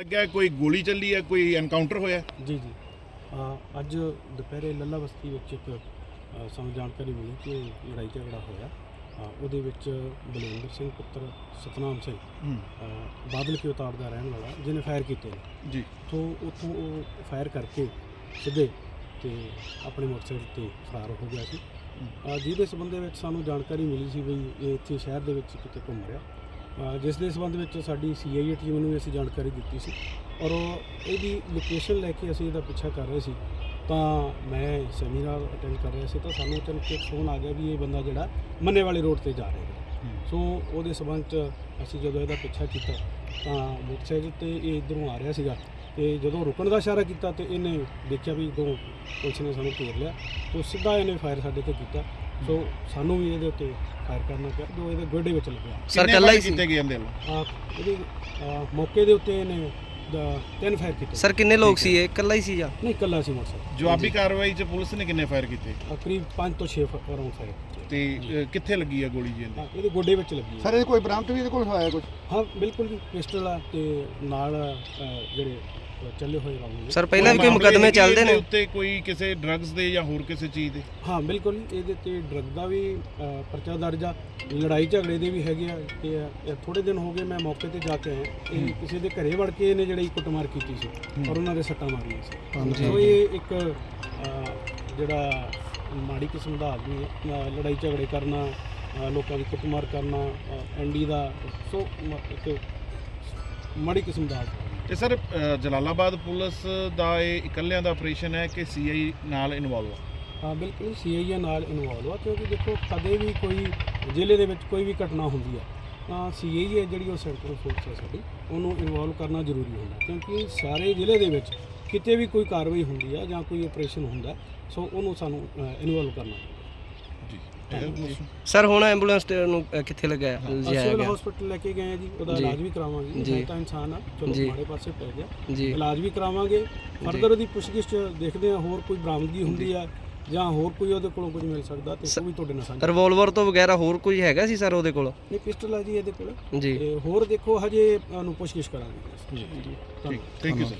ਲੱਗਿਆ ਕੋਈ ਗੋਲੀ ਚੱਲੀ ਹੈ ਕੋਈ ਐਨਕਾਊਂਟਰ ਹੋਇਆ ਜੀ ਜੀ। ਅ, ਅੱਜ ਦੁਪਹਿਰੇ ਲੱਲਾ ਬਸਤੀ ਵਿੱਚ ਇੱਕ ਅ, ਸਾਨੂੰ ਜਾਣਕਾਰੀ ਮਿਲੀ ਕਿ ਲੜਾਈ ਝਗੜਾ ਹੋਇਆ। ਅ, ਉਹਦੇ ਵਿੱਚ ਬਲਵਿੰਦਰ ਸਿੰਘ ਪੁੱਤਰ ਸਤਨਾਮ ਸਿੰਘ ਅ, ਬਾਦਲ ਕੇ ਉਤਾਰ ਦਾ ਰਹਿਣ ਵਾਲਾ ਜਿਹਨੇ ਫਾਇਰ ਕੀਤੇ ਨੇ। ਜੀ। ਤੋਂ ਉੱਥੋਂ ਉਹ ਫਾਇਰ ਕਰਕੇ ਸਿੱਧੇ ਤੇ ਆਪਣੇ ਮੋਟਰਸਾਈਕਲ ਤੇ ਫਰਾਰ ਹੋ ਗਿਆ ਸੀ। ਅ, ਜਿਹਦੇ ਸੰਬੰਧ ਵਿੱਚ ਸਾਨੂੰ ਜਾਣਕਾਰੀ ਮਿਲੀ ਸੀ ਵੀ ਇਹ ਇੱਥੇ ਸ਼ਹਿਰ ਦੇ ਵਿੱਚ ਕਿਤੇ ਘੁੰਮ ਰਿਹਾ। ਜਿਸ ਦੇ ਸੰਬੰਧ ਵਿੱਚ ਸਾਡੀ ਸੀਆਈਏ ਟੀਮ ਨੂੰ ਅਸੀਂ ਜਾਣਕਾਰੀ ਦਿੱਤੀ ਸੀ। ਔਰ ਉਹ ਇਹਦੀ ਲੋਕੇਸ਼ਨ ਲੈ ਕੇ ਅਸੀਂ ਇਹਦਾ ਪਿੱਛਾ ਕਰ ਰਹੇ ਸੀ। ਤਾਂ ਮੈਂ ਸੈਮੀਨਾਰ ਅਟੈਂਡ ਕਰ ਰਿਹਾ ਸੀ। ਤਾਂ ਸਾਨੂੰ ਅਚਾਨਕ ਇੱਕ ਫੋਨ ਆ ਗਿਆ ਵੀ ਇਹ ਬੰਦਾ ਜਿਹੜਾ ਮੰਨੇ ਵਾਲੇ ਰੋਡ ਤੇ ਜਾ ਰਿਹਾ ਹੈ। ਸੋ ਉਹਦੇ ਸਬੰਧ ਚ ਅਸੀਂ ਜਦੋਂ ਇਹਦਾ ਪਿੱਛਾ ਕੀਤਾ ਤਾਂ ਮੋਟਰਸਾਈਕਲ ਤੇ ਇਹ ਇਧਰੋਂ ਆ ਰਿਹਾ ਸੀਗਾ। ਤੇ ਜਦੋਂ ਰੁਕਣ ਦਾ ਇਸ਼ਾਰਾ ਕੀਤਾ ਤੇ ਇਹਨੇ ਦੇਖਿਆ ਵੀ ਦੋ ਪੁਲਿਸ ਨੇ ਸਾਨੂੰ ਘੇਰ ਲਿਆ ਤੋਂ ਸਿੱਧਾ ਇਹਨੇ ਫਾਇਰ ਸਾਡੇ ਤੇ ਕੀਤਾ। ਸੋ ਸਾਨੂੰ ਵੀ ਇਹਦੇ ਉੱਤੇ ਫਾਇਰ ਕਰਨਾ ਪਿਆ ਜੋ ਇਹਦੇ ਗੋਡੇ ਵਿੱਚ ਲੱਗਿਆ। ਸਰ ਕੱਲਾ ਹੀ ਕੀਤੇ ਗਏ ਵੱਲੋਂ ਆ ਇਹਦੇ ਮੌਕੇ ਦੇ ਉੱਤੇ ਇਹਨੇ ਦ- ਤਿੰਨ ਫਾਇਰ ਕੀਤੇ। ਸਰ ਕਿੰਨੇ ਲੋਕ ਸੀ ਇਹ? ਕੱਲਾ ਹੀ ਸੀ ਜਾਂ? ਨਹੀਂ ਇਕੱਲਾ ਸੀ ਮੋਟਰਸਾਈਕਲ। ਜਵਾਬੀ ਕਾਰਵਾਈ 'ਚ ਪੁਲਿਸ ਨੇ ਕਿੰਨੇ ਫਾਇਰ ਕੀਤੇ? ਆ, ਕਰੀਬ 5 ਤੋਂ 6 ਰਾਉਂਡ ਫਾਇਰ। ਕੀਤੇ ਤੇ ਅ, ਕਿੱਥੇ ਲੱਗੀ ਹੈ ਗੋਲੀ ਜੀ ਇਹਦੇ? ਹਾਂ, ਇਹਦੇ ਗੋਡੇ ਵਿੱਚ ਲੱਗੀ ਹੈ। ਸਰ ਇਹ ਕੋਈ ਬਰਾਮਦ ਵੀ ਇਹਦੇ ਕੋਲ ਹੋਇਆ ਕੁਝ ਹਾਂ ਬਿਲਕੁਲ ਜੀ ਪਿਸਟਲ ਆ ਤੇ ਨਾਲ ਅ, ਜਿਹੜੇ ਅ, ਚੱਲੇ ਹੋਏ ਰਾਉਂਡ ਨੇ ਸਰ ਪਹਿਲਾਂ ਵੀ ਕੋਈ ਮਾਮਲੇ ਮੁਕੱਦਮੇ ਹੈਗੇ ਚੱਲਦੇ ਇਹਦੇ ਨੇ ਉੱਤੇ ਕੋਈ ਕਿਸੇ ਡਰੱਗਸ ਦੇ ਜਾਂ ਹੋਰ ਕਿਸੇ ਚੀਜ਼ ਦੇ? ਹਾਂ ਬਿਲਕੁਲ ਇਹਦੇ ਤੇ ਡਰਗ ਦਾ ਵੀ ਅ, ਪਰਚਾ ਦਰਜ ਆ। ਲੜਾਈ ਝਗੜੇ ਦੇ ਵੀ ਹੈਗੇ ਆ ਤੇ ਥੋੜੇ ਦਿਨ ਹੋ ਗਏ ਮੈਂ ਮੌਕੇ ਤੇ ਜਾ ਕੇ ਆਇਆ। ਇਹ ਕਿਸੇ ਦੇ ਘਰੇ ਵੜ ਕੇ ਇਹਨੇ ਜਿਹੜੀ ਕੁੱਟਮਾਰ ਕੀਤੀ ਸੀ ਔਰ ਉਹਨਾਂ ਦੇ ਸੱਟਾਂ ਮਾਰੀਆਂ ਸੀ। ਸੋ ਇਹ ਇੱਕ ਅ, ਜਿਹੜਾ ਮਾੜੀ ਕਿਸਮ ਦਾ ਆਦਮੀ ਹੈ ਅ, ਲੜਾਈ ਝਗੜੇ ਕਰਨਾ ਅ, ਲੋਕਾਂ ਦੀ ਕੁੱਟਮਾਰ ਕਰਨਾ ਐਂਡੀ ਦਾ ਸੋ ਮ- ਇੱਕ ਮਾੜੀ ਕਿਸਮ ਦਾ ਆਦਮੀ ਤੇ ਸਰ ਅ, ਜਲਾਲਾਬਾਦ ਪੁਲਿਸ ਦਾ ਇਹ ਇਕੱਲਿਆਂ ਦਾ ਆਪਰੇਸ਼ਨ ਹੈ ਕਿ ਸੀਆਈ ਨਾਲ ਇਨਵੋਲਵ ਆ? ਹਾਂ ਬਿਲਕੁਲ ਸੀਆਈਏ ਨਾਲ ਇਨਵੋਲਵ ਆ ਕਿਉਂਕਿ ਦੇਖੋ ਕਦੇ ਵੀ ਕੋਈ ਜ਼ਿਲ੍ਹੇ ਦੇ ਵਿੱਚ ਕੋਈ ਵੀ ਘਟਨਾ ਹੁੰਦੀ ਆ ਤਾਂ ਸੀਆਈਏ ਜਿਹੜੀ ਉਹ ਸੈਂਟਰਲ ਫੋਰਸ ਹੈ ਸਾਡੀ ਉਹਨੂੰ ਇਨਵੋਲਵ ਕਰਨਾ ਜ਼ਰੂਰੀ ਹੁੰਦਾ ਕਿਉਂਕਿ ਸਾਰੇ ਜ਼ਿਲ੍ਹੇ ਦੇ ਵਿੱਚ ਕਿਤੇ ਵੀ ਕੋਈ ਕਾਰਵਾਈ ਹੁੰਦੀ ਆ ਜਾਂ ਕੋਈ ਆਪਰੇਸ਼ਨ ਹੁੰਦਾ ਸੋ ਉਹਨੂੰ ਸਾਨੂੰ ਇਨਵੋਲਵ ਕਰਨਾ ਸਰ ਹੁਣ ਐਂਬੂਲੈਂਸ ਤੇ ਨੂੰ ਅ, ਕਿੱਥੇ ਲਗਾਇਆ ਲਿਜਾਇਆ ਸਿਵਲ ਗਿਆ। ਹਸਪੀਟਲ ਲੈ ਕੇ ਗਏ ਆ ਜੀ ਉਹਦਾ ਜੀ। ਇਲਾਜ ਵੀ ਕਰਾਵਾਂਗੇ। ਜੀ। ਹੈ ਤਾਂ ਇਨਸਾਨ ਆ ਚਲੋ ਜੀ। ਮਾੜੇ ਪਾਸੇ ਪੈ ਗਿਆ। ਜੀ। ਇਲਾਜ ਵੀ ਕਰਾਵਾਂਗੇ। ਫਰਦਰ ਉਹਦੀ ਪੁੱਛਗਿੱਛ 'ਚ ਦੇਖਦੇ ਆ ਹੋਰ ਕੋਈ ਬਰਾਮਦਗੀ ਹੁੰਦੀ ਆ ਜਾਂ ਹੋਰ ਕੋਈ ਉਹਦੇ ਕੋਲੋਂ ਕੁਝ ਮਿਲ ਸਕਦਾ ਤੇ ਉਹ ਵੀ ਤੁਹਾਡੇ ਨਾਲ ਸਾਂਝਾ ਰਿਵੋਲਵਰ ਤੋਂ ਵਗੈਰਾ ਹੋਰ ਕੋਈ ਹੈਗਾ ਸੀ ਸਰ ਉਹਦੇ ਕੋਲ? ਨਹੀਂ ਪਿਸਟਲ ਆ ਜੀ ਇਹਦੇ ਕੋਲ। ਜੀ। ਤੇ ਹੋਰ ਦੇਖੋ ਹਜੇ ਉਹਨੂੰ ਪੁੱਛਗਿੱਛ ਕਰਾਂਗੇ। ਜੀ। ਠੀਕ। Thank you sir